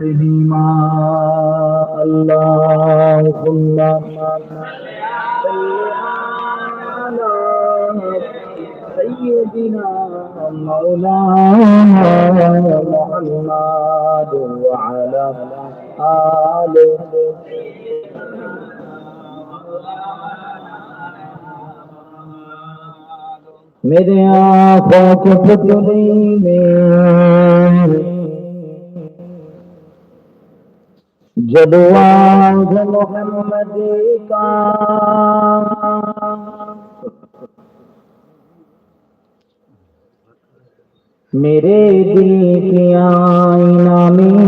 بما اللهم على سيدنا مولانا محمد وعلى آله میرے آنکھوں کے پتلے میں जब मोहम्मद का। मेरे दिल के आईना में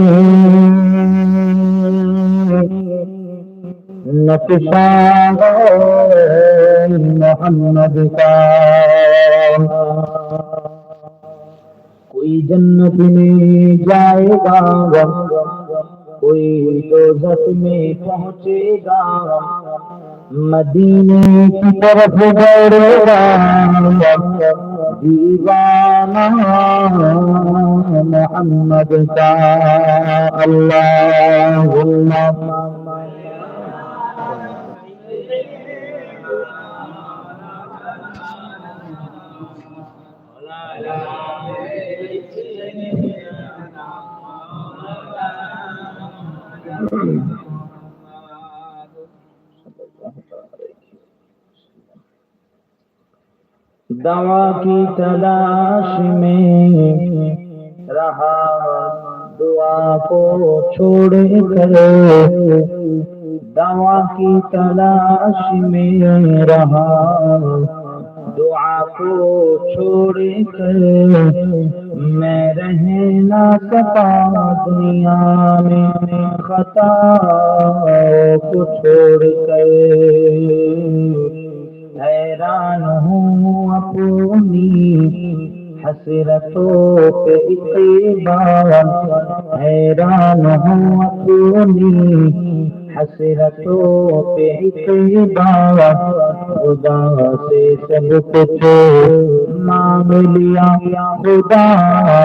मोहम्मद का। कोई जन्नत में जाएगा कोई दोजख में पहुंचेगा मदीने की तरफ दौड़ेगा दीवाना मोहम्मद का अल्लाह दवा की तलाश में रहा दुआ को छोड़ कर दवा की तलाश में रहा दुआ को छोड़ कर मैं रहना कपा दुनिया में खता को छोड़ कर। हैरान हूँ अपनी حسرتوں پہ اقبال حیران ہوں اپنی حسرتوں پہ اقبال خدا سے سب کچھ مانگ لیا خدا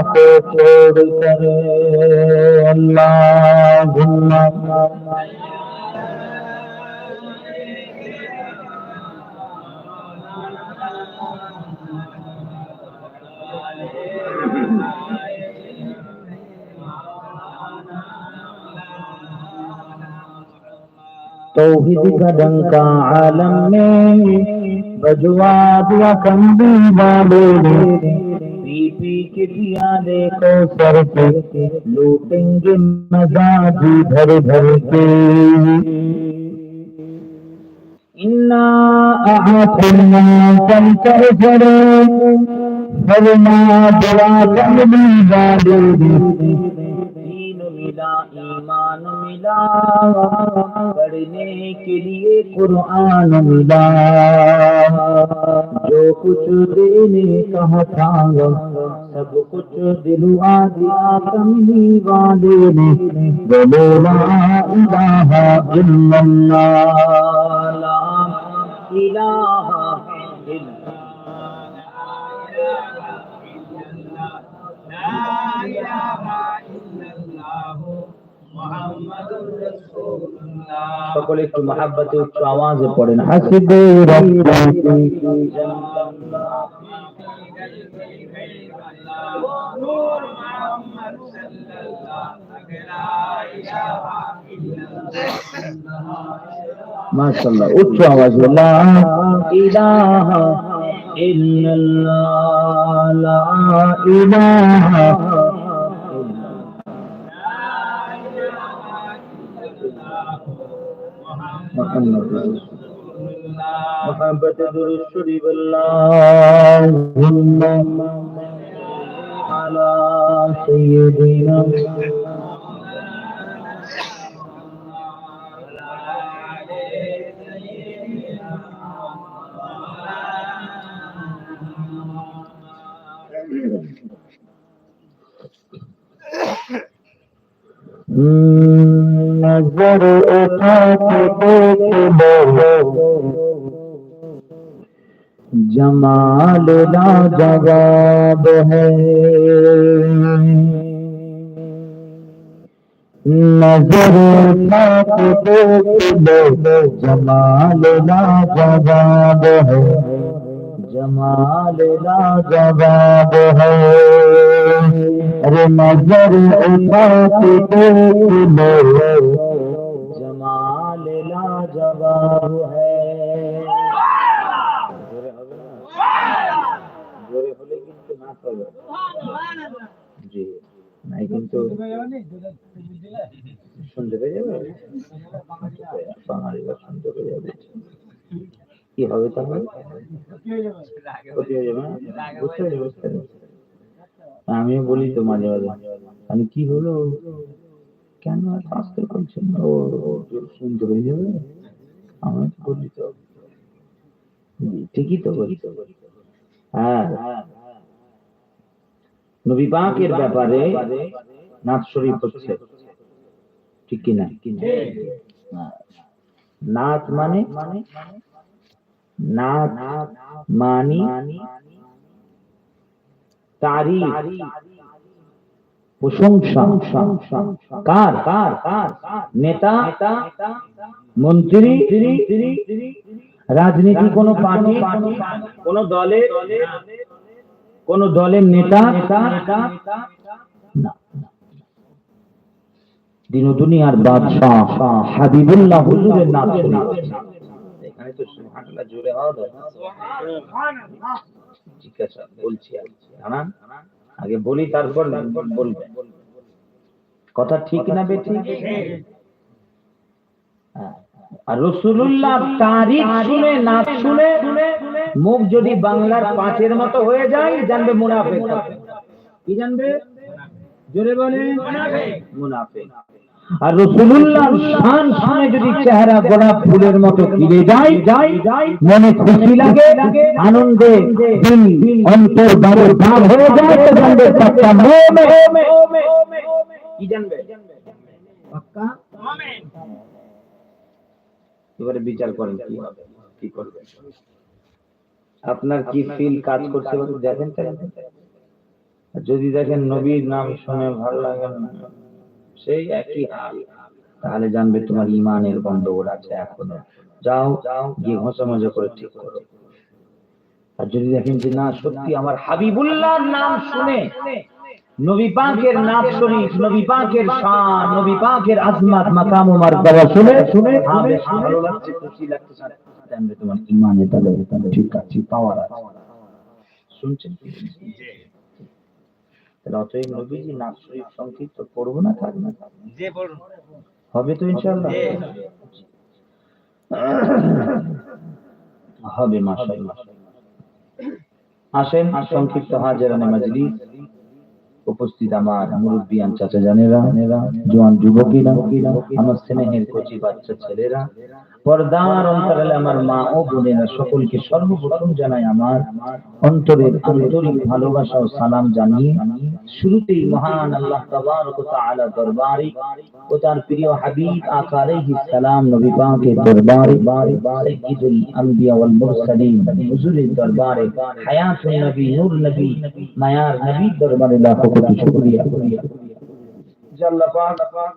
کو چھوڑ کر اللہ तौहीद का डंका आलम में बजवा दिया कंदी वाले ने पी पी के पिया देखो सर पे लूटेंगे भर भर के। इन्ना कर दुआ ईमान मिला पढ़ने के लिए कुरान मिला जो कुछ देने कहा था सब कुछ दिलवा दिया कमली वाले ने बोलो ला इलाहा इल्लल्लाह ला इलाहा इल्लल्लाह সকলে একটু মহাব্বতে উচ্চ আওয়াজে পড়েন। হাসিবে মাশাআল্লাহ, উচ্চ আওয়াজে লা ইলাহা ইল্লাল্লাহ, লা ইলাহা محمد محبت درود شریف اللهم على سيدنا नज़र उठा के देख। लो जमाल ला जवाब है। नज़र पाक देख। लो जमाल लाजवाब है। जमाल ना जवाब है। রে نظر উন্নতি দিল জমাল লাজবাব জি নাই কিন্তু শুনতে পেয়ে যাবে শুনতে পেয়ে যাবে কি হবে তাহলে বুঝতে বুঝতে আমিও বলি তো মাঝে মাঝে আমি কি হলো? কেন এত আসতে করছেন ও শুনতে পেয়ে যাবে? আমি তো বলি তো, ঠিকই তো বলি তো হ্যাঁ নবী পাকের ব্যাপারে নাচ শরীফ হচ্ছে। ঠিক কি না? হ্যাঁ। নাচ মানে? নাচ মানি তারি প্রশংসা কার? কার কার নেতা মন্ত্রী রাজনীতি কোন পার্টি কোন দলে কোন দলের নেতা? দিন দুনিয়ার বাদশাহ হাবিবুল্লাহ হুজুরের নাম শুনি। এখানে তো সুবহানাল্লাহ জোরে হওয়া আছে বলছি জানান আগে বলি তারপর বলবেন। কথা ঠিক না বেঠিক? হ্যাঁ। আর রসুল্লাহ তারিখ শুনে না শুনে মুখ যদি বাংলার পাঁচের মতো হয়ে যায় জানবে মুনাফে কি জানবে? জোরে বলে মুনাফে আর রসুল্লাহ শান যদি চেহারা গোলাপ ফুলের মতো ফিরে যায়, মনে খুশি লাগে, আনন্দে দিল অন্তর বারে হয়ে যায়, তো জানবে পাক্কা মোমে। কি জানবে? পাক্কা? এবারে বিচার করেন কি হবে কি করবে? আপনার কি ফিল কাজ করছে দেখেন যদি দেখেন নবীর নাম শুনে ভালো লাগে না। সেই একই হাল তাহলে জানবে তোমার ইমানের গন্ডগোল আছে এখনও। যাও যাও, গিয়ে ঘষামজা করে ঠিক করো। আর যদি দেখেন যে না, সত্যি আমার হাবিবুল্লাহর নাম শুনে নবী পাকের নাম শরীফ নবী পাকের শান, নবী পাকের আজমাত, মাকাম ও মারতাবা শুনে শুনে ভালো লাগছে, খুশি লাগছে জানবে তোমার ইমানে তাহলে ঠিক আছে, পাওয়ার আছে। শুনছেন? অতএব নবীজি নাম শরীফ সংক্ষিপ্ত পড়ব না থাক না। যে পড়ুন। হবে তো ইনশাআল্লাহ। হবে। মাশাআল্লাহ। আসেন সংক্ষিপ্ত হাজারানে মাজলিস উপস্থিত আমার মুরব্বিয়ান চাচা জানেরা, জোয়ান যুবকেরা, আমার স্নেহের কচি বাচ্চা ছেলেরা। পর্দার অন্তরালে আমার মা ও বোনেরা সকলকে সর্বপ্রথম জানাই আমার অন্তরের আন্তরিক ভালোবাসা ও সালাম জানিয়ে শুরুতেই মহান আল্লাহ তাবারক তাআলা দরবারে ও তার প্রিয় হাবিব আকা আলাইহিস সালাম নবী পাকের দরবারে, সাইয়্যিদুল আম্বিয়া ওয়াল মুরসালিন হুজুরের দরবারে হায়াত নবী, নূর নবী, মায়ার নবী দরবারে লাখো শুকরিয়া পাক